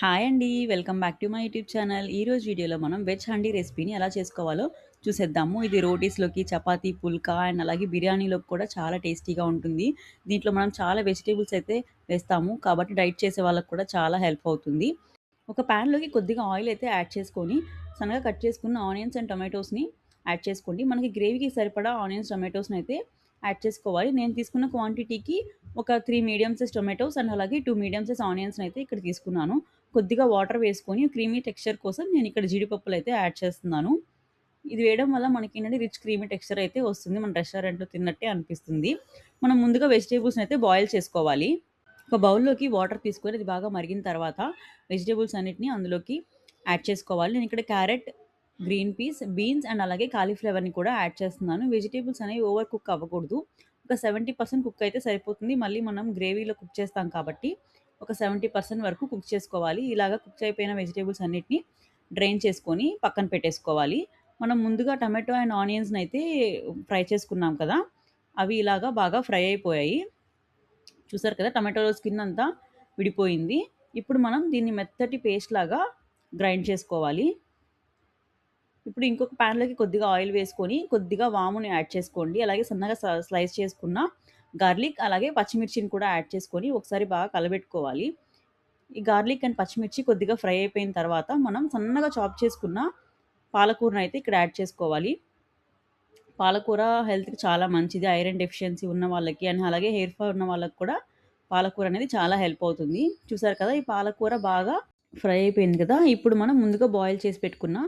Hi అండి welcome back to my YouTube channel. ఈరోజు వీడియోలో మనం వెజ్ హండీ రెసిపీని ఎలా చేసుకోవాలో చూసేద్దాము. ఇది రోటీస్లోకి చపాతీ పుల్కా అండ్ అలాగే బిర్యానీలోకి కూడా చాలా టేస్టీగా ఉంటుంది. దీంట్లో మనం చాలా వెజిటేబుల్స్ అయితే వేస్తాము. కాబట్టి డైట్ చేసే వాళ్ళకి కూడా చాలా హెల్ప్ అవుతుంది. ఒక ప్యాన్లోకి కొద్దిగా ఆయిల్ అయితే యాడ్ చేసుకొని సన్నగా కట్ చేసుకున్న ఆనియన్స్ అండ్ టొమాటోస్ని యాడ్ చేసుకోండి. మనకి గ్రేవీకి సరిపడా ఆనియన్స్ టొమాటోస్ని అయితే యాడ్ చేసుకోవాలి. నేను తీసుకున్న క్వాంటిటీకి ఒక three medium size tomatoes and అలాగే టూ మీడియం సైజ్ ఆనియన్స్ అయితే ఇక్కడ తీసుకున్నాను. కొద్దిగా వాటర్ వేసుకొని క్రీమీ టెక్స్చర్ కోసం నేను ఇక్కడ జీడిపప్పులు అయితే యాడ్ చేస్తున్నాను. ఇది వేయడం వల్ల మనకి ఏంటంటే రిచ్ క్రీమీ టెక్స్చర్ అయితే వస్తుంది. మన రెస్టారెంట్లో తిన్నట్టే అనిపిస్తుంది. మనం ముందుగా వెజిటేబుల్స్ని అయితే బాయిల్ చేసుకోవాలి. ఒక బౌల్లోకి వాటర్ తీసుకొని అది బాగా మరిగిన తర్వాత వెజిటేబుల్స్ అన్నిటిని అందులోకి యాడ్ చేసుకోవాలి. నేను ఇక్కడ carrot green peas beans and అలాగే కాలీఫ్లవర్ని కూడా యాడ్ చేస్తున్నాను. వెజిటేబుల్స్ అనేవి ఓవర్ కుక్ అవ్వకూడదు. ఒక సెవెంటీ పర్సెంట్ కుక్ అయితే సరిపోతుంది. మళ్ళీ మనం గ్రేవీలో కుక్ చేస్తాం కాబట్టి ఒక సెవెంటీ పర్సెంట్ వరకు కుక్ చేసుకోవాలి. ఇలాగ కుక్ అయిపోయిన వెజిటేబుల్స్ అన్నిటిని డ్రైన్ చేసుకొని పక్కన పెట్టేసుకోవాలి. మనం ముందుగా టమాటో అండ్ ఆనియన్స్ని అయితే ఫ్రై చేసుకున్నాం కదా అవి ఇలాగా బాగా ఫ్రై అయిపోయాయి. చూసారు కదా టమాటోలో స్కిన్ అంతా విడిపోయింది. ఇప్పుడు మనం దీన్ని మెత్తటి పేస్ట్ లాగా గ్రైండ్ చేసుకోవాలి. ఇప్పుడు ఇంకొక ప్యాన్లోకి కొద్దిగా ఆయిల్ వేసుకొని కొద్దిగా వాముని యాడ్ చేసుకోండి. అలాగే సన్నగా స్లైస్ చేసుకున్న గార్లిక్ అలాగే పచ్చిమిర్చిని కూడా యాడ్ చేసుకొని ఒకసారి బాగా కలబెట్టుకోవాలి. ఈ గార్లిక్ అండ్ పచ్చిమిర్చి కొద్దిగా ఫ్రై అయిపోయిన తర్వాత మనం సన్నగా చాప్ చేసుకున్న పాలకూరను అయితే ఇక్కడ యాడ్ చేసుకోవాలి. పాలకూర హెల్త్కి చాలా మంచిది. ఐరన్ డెఫిషియన్సీ ఉన్న వాళ్ళకి అండ్ అలాగే హెయిర్ ఫాల్ ఉన్న వాళ్ళకి కూడా పాలకూర అనేది చాలా హెల్ప్ అవుతుంది. చూసారు కదా ఈ పాలకూర బాగా ఫ్రై అయిపోయింది కదా! ఇప్పుడు మనం ముందుగా బాయిల్ చేసి పెట్టుకున్న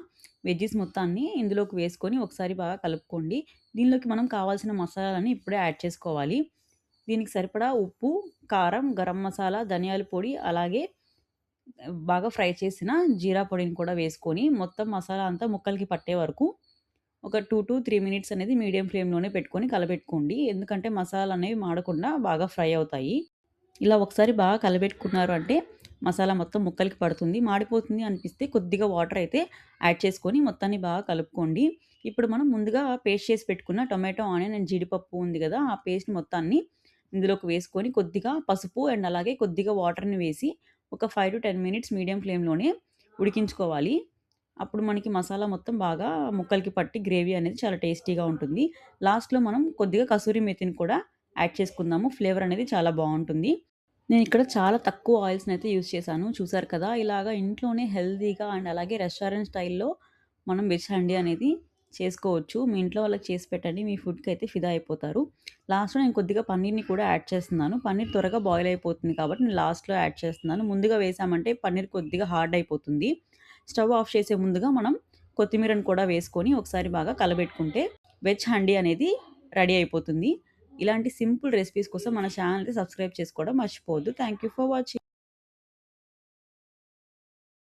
వెజ్జెస్ మొత్తాన్ని ఇందులోకి వేసుకొని ఒకసారి బాగా కలుపుకోండి. దీనిలోకి మనం కావాల్సిన మసాలాలని ఇప్పుడే యాడ్ చేసుకోవాలి. దీనికి సరిపడా ఉప్పు కారం గరం మసాలా ధనియాల పొడి అలాగే బాగా ఫ్రై చేసిన జీరా పొడిని కూడా వేసుకొని మొత్తం మసాలా అంతా ముక్కలకి పట్టే వరకు ఒక టూ టు త్రీ మినిట్స్ అనేది మీడియం ఫ్లేమ్లోనే పెట్టుకొని కలపెట్టుకోండి ఎందుకంటే మసాలా అనేవి మాడకుండా బాగా ఫ్రై అవుతాయి. ఇలా ఒకసారి బాగా కలపెట్టుకున్నారు అంటే మసాలా మొత్తం ముక్కలకి పడుతుంది. మాడిపోతుంది అనిపిస్తే కొద్దిగా వాటర్ అయితే యాడ్ చేసుకొని మొత్తాన్ని బాగా కలుపుకోండి. ఇప్పుడు మనం ముందుగా పేస్ట్ చేసి పెట్టుకున్న టొమాటో ఆనియన్ అండ్ జీడిపప్పు ఉంది కదా ఆ పేస్ట్ మొత్తాన్ని ఇందులోకి వేసుకొని కొద్దిగా పసుపు అండ్ అలాగే కొద్దిగా వాటర్ని వేసి ఒక five to ten minutes medium ఫ్లేమ్లోనే ఉడికించుకోవాలి. అప్పుడు మనకి మసాలా మొత్తం బాగా ముక్కలకి పట్టి గ్రేవీ అనేది చాలా టేస్టీగా ఉంటుంది. లాస్ట్లో మనం కొద్దిగా కసూరి మెతిని కూడా యాడ్ చేసుకుందాము. ఫ్లేవర్ అనేది చాలా బాగుంటుంది. నేను ఇక్కడ చాలా తక్కువ ఆయిల్స్ని అయితే యూస్ చేశాను. చూసారు కదా ఇలాగా ఇంట్లోనే హెల్తీగా అండ్ అలాగే రెస్టారెంట్ స్టైల్లో మనం వెజ్ హండీ అనేది చేసుకోవచ్చు. మీ ఇంట్లో వాళ్ళకి చేసి పెట్టండి మీ ఫుడ్కి అయితే ఫిదా అయిపోతారు. లాస్ట్లో నేను కొద్దిగా పన్నీర్ని కూడా యాడ్ చేస్తున్నాను. పన్నీర్ త్వరగా బాయిల్ అయిపోతుంది కాబట్టి నేను లాస్ట్లో యాడ్ చేస్తున్నాను. ముందుగా వేసామంటే పన్నీర్ కొద్దిగా హార్డ్ అయిపోతుంది. స్టవ్ ఆఫ్ చేసే ముందుగా మనం కొత్తిమీరను కూడా వేసుకొని ఒకసారి బాగా కలబెట్టుకుంటే వెజ్ హండీ అనేది రెడీ అయిపోతుంది. ఇలాంటి సింపుల్ రెసిపీస్ కోసం మన ఛానల్ని సబ్స్క్రైబ్ చేసుకోవడం మర్చిపోవద్దు. Thank you for watching